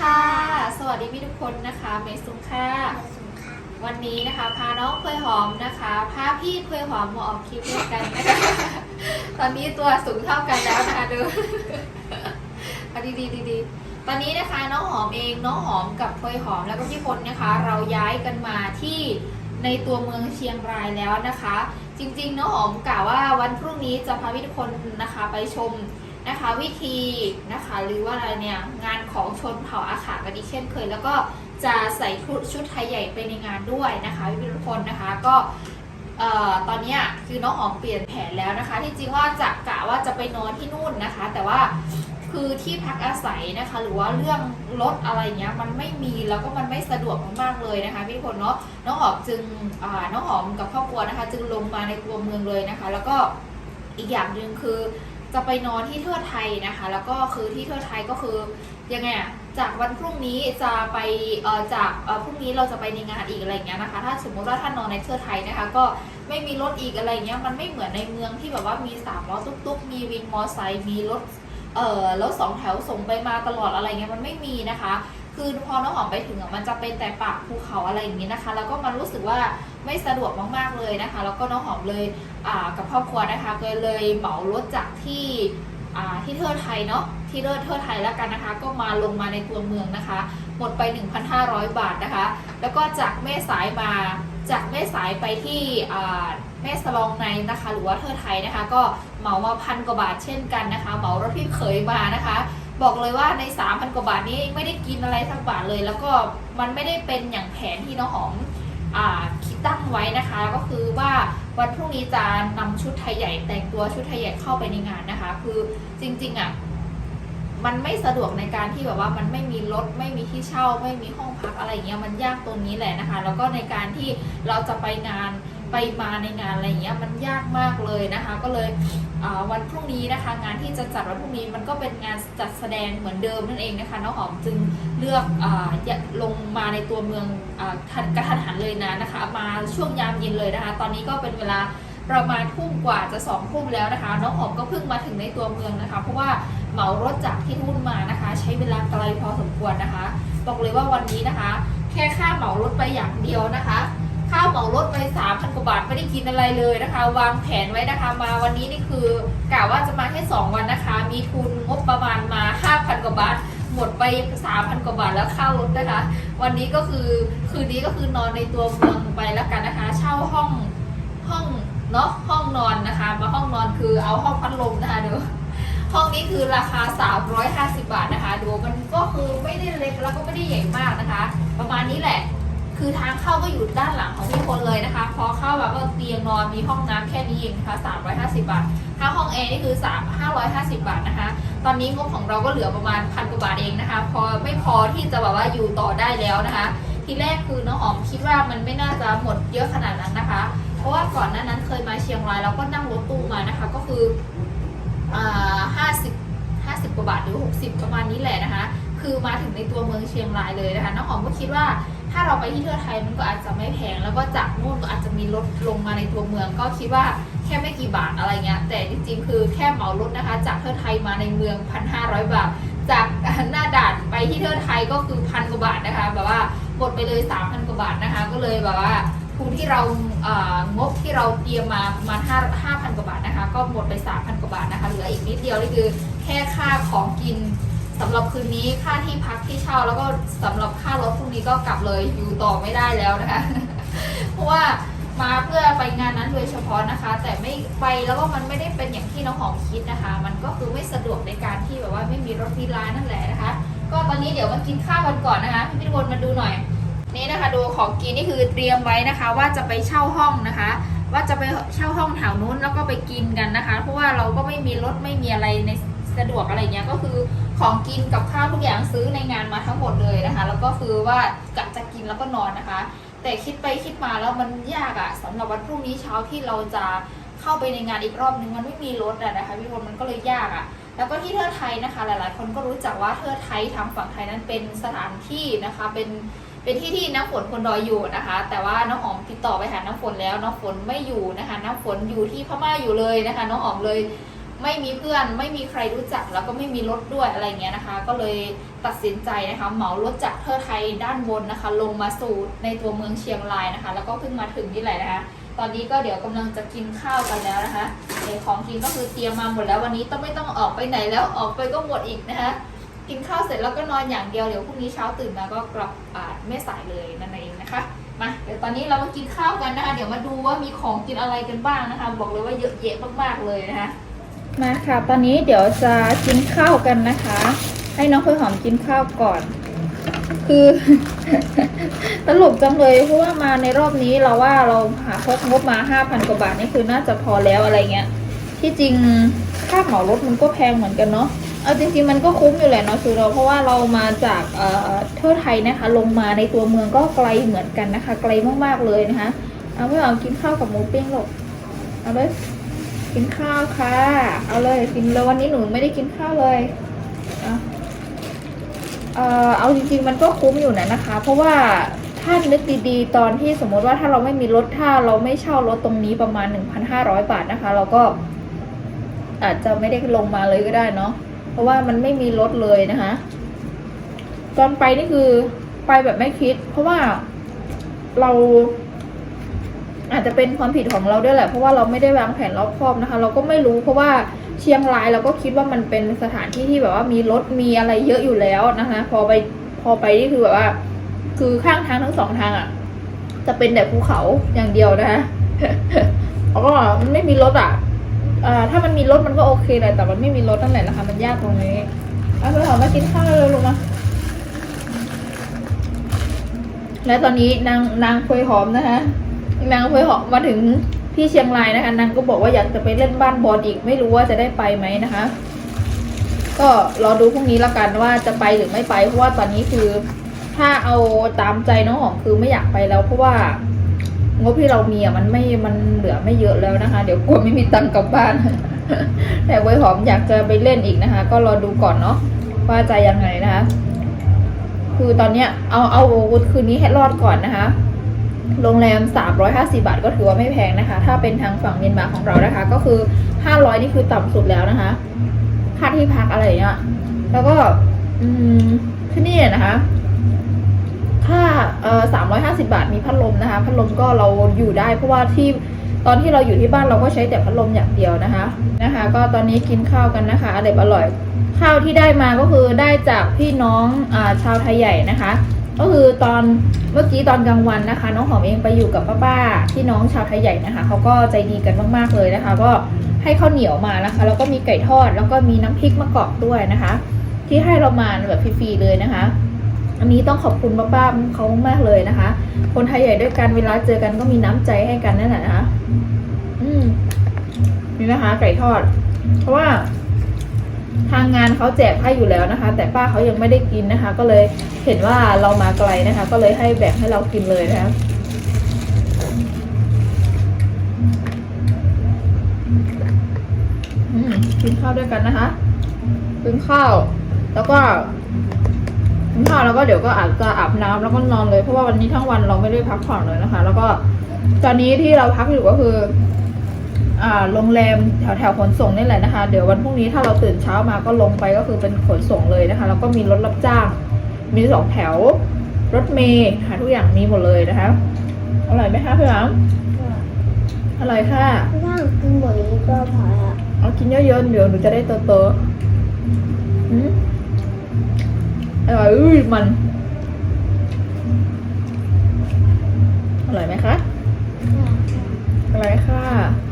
ค่ะ สวัสดีพี่ทุกคนนะคะเมซุงค่ะ วันนี้นะคะพาน้องเคยหอมนะคะพาพี่เคยหอมมาออกคลิปด้วยกันนะคะตอนนี้ตัวสูงเท่ากันแล้วนะคะดูเอาดีดีดีดีตอนนี้นะคะน้องหอมเองน้องหอมกับเคยหอมแล้วก็พี่พลนะคะ เราย้ายกันมาที่ในตัวเมืองเชียงรายแล้วนะคะ จริงๆน้องหอมกล่าวว่าวันพรุ่งนี้จะพาพี่ทุกคนนะคะไปชม นะคะวิธีนะคะหรือว่าอะไรเนี่ยงานของชนเผ่าอาขากันอีกเช่นเคย แล้วก็จะใส่ชุดชุดไทยใหญ่ไปในงานด้วยนะคะพี่ทุกคนนะคะก็ตอนนี้คือน้องหอมเปลี่ยนแผนแล้วนะคะ ที่จริงว่าจะกะว่าจะไปนอนที่นู่นนะคะ แต่ว่าคือที่พักอาศัยนะคะ หรือว่าเรื่องรถอะไรเงี้ยมันไม่มีแล้วก็มันไม่สะดวกมากๆเลยนะคะพี่ทุกคนเนาะน้องหอมจึงน้องหอมกับครอบครัวนะคะ จึงลงมาในตัวเมืองเลยนะคะ แล้วก็อีกอย่างหนึ่งคือ จะไปนอนที่เทิดไทยนะคะ แล้วก็คือที่เทิดไทยก็คือยังไงอะจากวันพรุ่งนี้จะไปเอ่อจากเอ่อพรุ่งนี้เราจะไปในงานอีกอะไรอย่างเงี้ยนะคะ ถ้าสมมติว่าท่านนอนในเทิดไทยนะคะ ก็ไม่มีรถอีกอะไรเงี้ยมันไม่เหมือนในเมืองที่แบบว่ามีสามล้อตุ๊กๆมีวินมอไซค์มีรถเอ่อรถสองแถวส่งไปมาตลอดอะไรเงี้ยมันไม่มีนะคะ คือพอน้องหอมไปถึงอะมันจะเป็นแต่ปากภูเขาอะไรอย่างงี้นะคะ แล้วก็มันรู้สึกว่าไม่สะดวกมากๆเลยนะคะ แล้วก็น้องหอมเลยกับครอบครัวนะคะก็เลยเหมารถจากที่ที่เทิดไทยเนาะที่เลิศเทิดไทยแล้วกันนะคะ ก็มาลงมาในตัวเมืองนะคะ หมดไป 1,500 บาทนะคะ แล้วก็จากแม่สายมาจากแม่สายไปที่แม่สลองในนะคะ หรือว่าเทิดไทยนะคะ ก็เหมามาพันกว่าบาทเช่นกันนะคะ เหมารถพี่เขยมานะคะ บอกเลยว่าใน 3,000 กว่าบาทนี้ไม่ได้กินอะไรสักบาทเลย แล้วก็มันไม่ได้เป็นอย่างแผนที่น้องหอมคิดตั้งไว้นะคะ ก็คือว่าวันพรุ่งนี้จะนำชุดไทยใหญ่แต่งตัวชุดไทยใหญ่เข้าไปในงานนะคะ คือจริงๆอะมันไม่สะดวกในการที่แบบว่ามันไม่มีรถไม่มีที่เช่า ไม่มีห้องพักอะไรเงี้ยมันยากตรงนี้แหละนะคะ แล้วก็ในการที่เราจะไปงาน ไปมาในงานอะไรเงี้ยมันยากมากเลยนะคะ ก็เลยวันพรุ่งนี้นะคะ งานที่จะจัดวันพรุ่งนี้มันก็เป็นงานจัดแสดงเหมือนเดิมนั่นเองนะคะน้องหอมจึงเลือกอลงมาในตัวเมืองอกระทันหันเลยนะนะคะ มาช่วงยามเย็นเลยนะคะ ตอนนี้ก็เป็นเวลาประมาณทุ่มกว่าจะสองทุ่มแล้วนะคะ น้องหอมก็เพิ่งมาถึงในตัวเมืองนะคะ เพราะว่าเหมารถจากที่นู่นมานะคะ ใช้เวลาไกลพอสมควรนะคะ บอกเลยว่าวันนี้นะคะ แค่ค่าเหมารถไปอย่างเดียวนะคะ ค่าเหมารถไปสามพันกว่าบาทไม่ได้กินอะไรเลยนะคะ วางแผนไว้นะคะมาวันนี้นี่คือกะว่าจะมาแค่สองวันนะคะ มีทุนงบประมาณมาห้าพันกว่าบาทหมดไปสามพันกว่าบาทแล้วค่ารถนะคะ วันนี้ก็คือคืนนี้ก็คือนอนในตัวเมืองไปแล้วกันนะคะ เช่าห้องห้องเนาะห้องนอนนะคะ มาห้องนอนคือเอาห้องพัดลมนะคะเดูห้องนี้คือราคา 350 บาทนะคะ ดูมันก็คือไม่ได้เล็กแล้วก็ไม่ได้ใหญ่มากนะคะ ประมาณนี้แหละ คือทางเข้าก็อยู่ด้านหลังของพี่พลเลยนะคะ พอเข้าแบบว่าเตียงนอนมีห้องน้ำแค่นี้เองนะคะ350 บาท ถ้าห้องแอร์นี่คือ3 550 บาทนะคะ ตอนนี้งบของเราก็เหลือประมาณพันกว่าบาทเองนะคะ พอไม่พอที่จะแบบว่าอยู่ต่อได้แล้วนะคะ ทีแรกคือน้องหอมคิดว่ามันไม่น่าจะหมดเยอะขนาดนั้นนะคะ เพราะว่าก่อนหน้านั้นเคยมาเชียงรายแล้วก็นั่งรถตู้มานะคะ ก็คืออ่าห้าสิบห้าสิบกว่าบาทหรือหกสิบประมาณนี้แหละนะคะ คือมาถึงในตัวเมืองเชียงรายเลยนะคะ น้องหอมก็คิดว่า ถ้าเราไปที่เทือกไทยมันก็อาจจะไม่แพง แล้วก็จากนู่นก็อาจจะมีรถลงมาในตัวเมือง ก็คิดว่าแค่ไม่กี่บาทอะไรเงี้ย แต่จริงๆคือแค่เหมารถนะคะ จากเทือกไทยมาในเมืองพันห้าร้อยบาท จากหน้าด่านไปที่เทือกไทยก็คือพันกว่าบาทนะคะ แบบว่าหมดไปเลยสามพันกว่าบาทนะคะ ก็เลยแบบว่าทุนที่เราเอ่องบที่เราเตรียมมาประมาณห้าห้าพันกว่าบาทนะคะ ก็หมดไปสามพันกว่าบาทนะคะ เหลืออีกนิดเดียวนี่คือแค่ค่าของกิน สำหรับคืนนี้ค่าที่พักที่เช่าแล้วก็สำหรับค่ารถพรุ่งนี้ก็กลับเลยอยู่ต่อไม่ได้แล้วนะคะ เพราะว่ามาเพื่อไปงานนั้นโดยเฉพาะนะคะ แต่ไม่ไปแล้วก็มันไม่ได้เป็นอย่างที่น้องหอมคิดนะคะ มันก็คือไม่สะดวกในการที่แบบว่าไม่มีรถที่ร้านนั่นแหละนะคะ ก็ตอนนี้เดี๋ยวมากินข้าวกันก่อนนะคะพี่พิวนมาดูหน่อย นี่นะคะดูของกินนี่คือเตรียมไว้นะคะ ว่าจะไปเช่าห้องนะคะ ว่าจะไปเช่าห้องแถวนู้นแล้วก็ไปกินกันนะคะ เพราะว่าเราก็ไม่มีรถไม่มีอะไรใน สะดวกอะไรเงี้ยก็คือของกินกับข้าวทุกอย่างซื้อในงานมาทั้งหมดเลยนะคะ แล้วก็คือว่ากะจะกินแล้วก็นอนนะคะ แต่คิดไปคิดมาแล้วมันยากอะสำหรับวันพรุ่งนี้เช้าที่เราจะเข้าไปในงานอีกรอบนึงมันไม่มีรถอะนะคะพี่พลมันก็เลยยากอะแล้วก็ที่เทิดไทยนะคะ หลายๆ คนก็รู้จักว่าเทิดไทยทางฝั่งไทยนั้นเป็นสถานที่นะคะเป็นเป็นที่ที่น้ำฝนคนดอยอยู่นะคะ แต่ว่าน้องหอมติดต่อไปหาน้ำฝนแล้วน้องฝนไม่อยู่นะคะ น้ำฝนอยู่ที่พม่าอยู่เลยนะคะ น้องหอมเลย ไม่มีเพื่อนไม่มีใครรู้จักแล้วก็ไม่มีรถด้วยอะไรเงี้ยนะคะ ก็เลยตัดสินใจนะคะเหมารถจากเทอไทยด้านบนนะคะ ลงมาสู่ในตัวเมืองเชียงรายนะคะ แล้วก็เพิ่งมาถึงนี่แหละนะคะ ตอนนี้ก็เดี๋ยวกำลังจะกินข้าวกันแล้วนะคะเดี๋ยวของกินก็คือเตรียมมาหมดแล้ววันนี้ต้องไม่ต้องออกไปไหนแล้วออกไปก็หมดอีกนะคะกินข้าวเสร็จแล้วก็นอนอย่างเดียวเดี๋ยวพรุ่งนี้เช้าตื่นมาก็กลับอ่าไม่สายเลยนั่นเองนะคะมาเดี๋ยวตอนนี้เรามากินข้าวกันนะคะ เดี๋ยวมาดูว่ามีของกินอะไรกันบ้างนะคะ บอกเลยว่าเยอะแยะมากๆเลยนะคะ มาค่ะ ตอนนี้เดี๋ยวจะกินข้าวกันนะคะ ให้น้องเพื่อหอมกินข้าวก่อน คือ ตลกจังเลยเพราะว่ามาในรอบนี้เราว่าเราหาพกงบมาห้าพันกว่าบาทนี่คือน่าจะพอแล้วอะไรเงี้ย ที่จริงค่าเหมารถมันก็แพงเหมือนกันเนาะเอาจริงๆมันก็คุ้มอยู่แหละเนาะคือเราเพราะว่าเรามาจากเอ่อเที่วไทยนะคะ ลงมาในตัวเมืองก็ไกลเหมือนกันนะคะ ไกลมากๆเลยนะคะ เอาไม่เอากินข้าวกับหมูปิ้งหรอกเอาเลย กินข้าวค่ะ เอาเลยกินเลยวันนี้หนูไม่ได้กินข้าวเลยเอาเอ่อเอาจริงๆมันก็คุ้มอยู่นะนะคะ เพราะว่าถ้านึกดีๆ ตอนที่สมมติว่าถ้าเราไม่มีรถถ้าเราไม่เช่ารถตรงนี้ประมาณ 1,500 บาทนะคะ เราก็อาจจะไม่ได้ลงมาเลยก็ได้เนาะเพราะว่ามันไม่มีรถเลยนะคะ ตอนไปนี่คือไปแบบไม่คิด เพราะว่าเรา อาจจะเป็นความผิดของเราด้วยแหละเพราะว่าเราไม่ได้วางแผนรอบคอบนะคะ เราก็ไม่รู้เพราะว่าเชียงรายเราก็คิดว่ามันเป็นสถานที่ที่แบบว่ามีรถมีอะไรเยอะอยู่แล้วนะคะ พอไปพอไปนี่คือแบบว่า คือข้างทางทั้งสองทางอะ จะเป็นแต่ภูเขาอย่างเดียวนะคะแล้วก็มันไม่มีรถอะอ่าถ้ามันมีรถมันก็โอเคแหละแต่มันไม่มีรถนั่นแหละนะคะ มันยากตรงนี้เอาไปหอมมากินข้าวเลยลงมาและตอนนี้นางนางเคยหอมนะคะ นางเคยหอมมาถึงที่เชียงรายนะคะนางก็บอกว่าอยากจะไปเล่นบ้านบอลอีกไม่รู้ว่าจะได้ไปไหมนะคะ ก็รอดูพรุ่งนี้แล้วกันว่าจะไปหรือไม่ไปเพราะว่าตอนนี้คือ ถ้าเอาตามใจน้องหอมคือไม่อยากไปแล้ว เพราะว่างบที่เรามีอะมันไม่มันเหลือไม่เยอะแล้วนะคะ เดี๋ยวกลัวไม่มีตังค์กลับบ้าน แต่ไว้หอมอยากจะไปเล่นอีกนะคะ ก็รอดูก่อนเนาะว่าจะยังไงนะคะ คือตอนเนี้ยเอาเอาคืนนี้ให้รอดก่อนนะคะ โรงแรม 350 บาท ก็ถือว่าไม่แพงนะคะ ถ้าเป็นทางฝั่งเมียนมาของเรานะคะ ก็คือ 500 นี่คือต่ำสุดแล้วนะคะ ค่าที่พักอะไรอย่างเงี้ย แล้วก็ที่นี่นะคะถ้าเอ่อสามร้อยห้าสิบาทมีพัดลมนะคะ พัดลมก็เราอยู่ได้ เพราะว่าที่ตอนที่เราอยู่ที่บ้านเราก็ใช้แต่พัดลมอย่างเดียวนะคะ นะคะ ก็ตอนนี้กินข้าวกันนะคะอร่อยอร่อย ข้าวที่ได้มาก็คือได้จากพี่น้องอชาวไทยใหญ่นะคะ ก็คือตอนเมื่อกี้ตอนกลางวันนะคะ น้องหอมเองไปอยู่กับป้าๆพี่น้องชาวไทยใหญ่นะคะเขาก็ใจดีกันมากๆเลยนะคะ ก็ให้ข้าวเหนียวมานะคะ แล้วก็มีไก่ทอดแล้วก็มีน้ำพริกมะกอกด้วยนะคะ ที่ให้เรามาแบบฟรีๆเลยนะคะ อันนี้ต้องขอบคุณป้าๆเขามากเลยนะคะ คนไทยใหญ่ด้วยกันเวลาเจอกันก็มีน้ำใจให้กันนั่นแหละนะคะ อืมนี่นะคะ ไก่ทอด เพราะว่า ทางงานเขาแจกให้อยู่แล้วนะคะ แต่ป้าเขายังไม่ได้กินนะคะ ก็เลยเห็นว่าเรามาไกลนะคะ ก็เลยให้แบ่งให้เรากินเลยนะคะอืมกินข้าวด้วยกันนะคะกินข้าว แล้วก็กินข้าวแล้วก็เดี๋ยวก็อาจจะอาบน้ำแล้วก็นอนเลยเพราะว่าวันนี้ทั้งวันเราไม่ได้พักผ่อนเลยนะคะ แล้วก็ตอนนี้ที่เราพักอยู่ก็คือ โรงแรมแถวแถวขนส่งนี่แหละนะคะ เดี๋ยววันพรุ่งนี้ถ้าเราตื่นเช้ามาก็ลงไปก็คือเป็นขนส่งเลยนะคะ แล้วก็มีรถรับจ้าง มีสองแถว รถเมล์หาทุกอย่างมีหมดเลยนะคะ อร่อยไหมคะพี่หลังอร่อยค่ะถ้ากินหมดนี้ก็พอแล้วเอากินเยอะๆเดี๋ยวหนูจะได้โตๆอืมอร่อยอุ้ยมัน อร่อยไหมคะ อร่อยค่ะ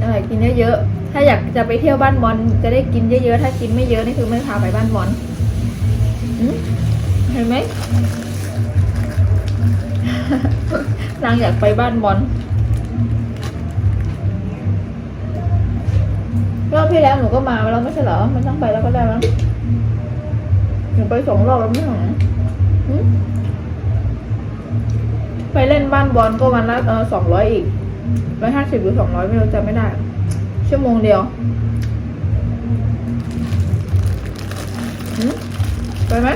อร่อยกินเยอะๆถ้าอยากจะไปเที่ยวบ้านบอลจะได้กินเยอะๆถ้ากินไม่เยอะนี่คือไม่พาไปบ้านบอลเห็นไหมนางอยากไปบ้านบอลรอบที่แล้วหนูก็มาแล้วไม่ใช่เหรอมันต้องไปแล้วก็ได้มั้งหนูไปสองรอบแล้วไม่หรอไปเล่นบ้านบอลก็วันละสองร้อยอีก ร้อยห้าสิบหรือสองร้อยไม่รู้จำไม่ได้ ชั่วโมงเดียวไปไหม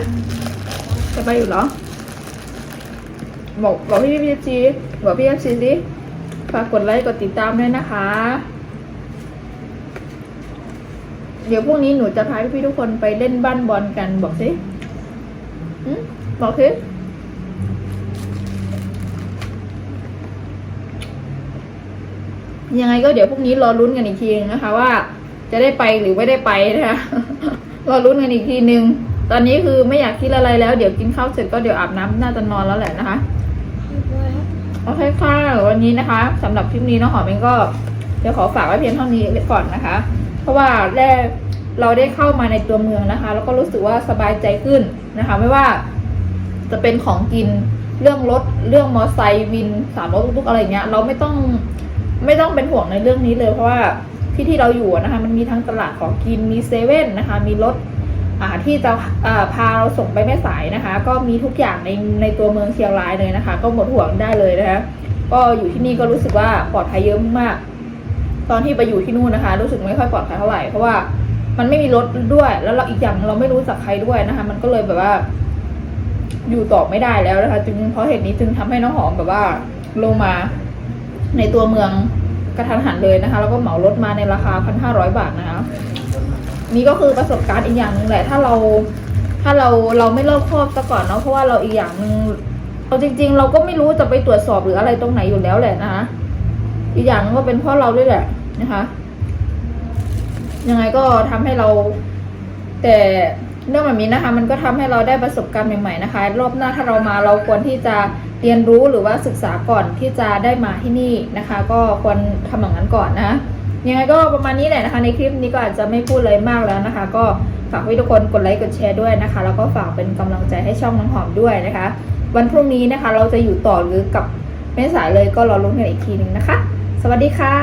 จะไปอยู่เหรอ บอกบอกพี่พี่จีบอกพี่เอฟซีสิฝากกดไลค์กดติดตามด้วยนะคะ เดี๋ยวพรุ่งนี้หนูจะพาพี่ๆทุกคนไปเล่นบ้านบอลกันบอกสิบอกสิ ยังไงก็เดี๋ยวพรุ่งนี้รอลุ้นกันอีกทีนึงนะคะ ว่า จะได้ไปหรือไม่ได้ไปนะคะรอลุ้นกันอีกทีนึง ตอนนี้คือไม่อยากคิดอะไรแล้ว เดี๋ยวกินข้าวเสร็จก็เดี๋ยวอาบน้ำน่าจะนอนแล้วแหละนะคะโอเคค่ะวันนี้นะคะสำหรับคลิปนี้น้องหอมเองก็จะขอฝากไว้เพียงเท่านี้ก่อนนะคะ เพราะว่าแรกเราได้เข้ามาในตัวเมืองนะคะ แล้วก็รู้สึกว่าสบายใจขึ้นนะคะ ไม่ว่าจะเป็นของกินเรื่องรถเรื่องมอไซค์วินสามรถตุ๊กๆอะไรเงี้ย เราไม่ต้อง ไม่ต้องเป็นห่วงในเรื่องนี้เลยเพราะว่าที่ที่เราอยู่นะคะ มันมีทั้งตลาดของกินมีเซเว่นนะคะ มีรถอ่าที่จะาพาเราส่งไปแม่สายนะคะ ก็มีทุกอย่างในในตัวเมืองเชียงรายเลยนะคะ ก็หมดห่วงได้เลยนะคะก็อยู่ที่นี่ก็รู้สึกว่าปลอดภัยเยอะมาก ตอนที่ไปอยู่ที่นู่นนะคะ รู้สึกไม่ค่อยปลอดภัยเท่าไหร่เพราะว่ามันไม่มีรถด้วย แล้วเราอีกอย่างเราไม่รู้จักใครด้วยนะคะ มันก็เลยแบบว่า อยู่ต่อไม่ได้แล้วนะคะ จึงเพราะเหตุนี้จึงทำให้น้องหอมแบบว่าลงมา ในตัวเมืองกระทันหันเลยนะคะ แล้วก็เหมารถมาในราคาพันห้าร้อยบาทนะคะ นี่ก็คือประสบการณ์อีกอย่างหนึ่งแหละ ถ้าเราถ้าเราเราไม่รอบคอบซะก่อนเนาะเพราะว่าเราอีกอย่างหนึ่งเอาจริง ๆ เราก็ไม่รู้จะไปตรวจสอบหรืออะไรตรงไหนอยู่แล้วแหละนะคะอีกอย่างหนึงก็เป็นเพราะเราด้วยแหละนะคะ ยังไงก็ทำให้เรา แต่เรื่องแบบนี้นะคะ มันก็ทำให้เราได้ประสบการณ์ใหม่ๆนะคะ รอบหน้าถ้าเรามาเราควรที่จะ เรียนรู้หรือว่าศึกษาก่อนที่จะได้มาที่นี่นะคะ ก็ควรทำอย่างนั้นก่อนนะยังไงก็ประมาณนี้แหละนะคะ ในคลิปนี้ก็อาจจะไม่พูดอะไรมากแล้วนะคะ ก็ฝากให้ทุกคนกดไลค์กดแชร์ด้วยนะคะ แล้วก็ฝากเป็นกำลังใจให้ช่องน้องหอมด้วยนะคะ วันพรุ่งนี้นะคะเราจะอยู่ต่อหรือกับแม่สายเลยก็รอลุ้นกันอีกทีหนึ่งนะคะ สวัสดีค่ะ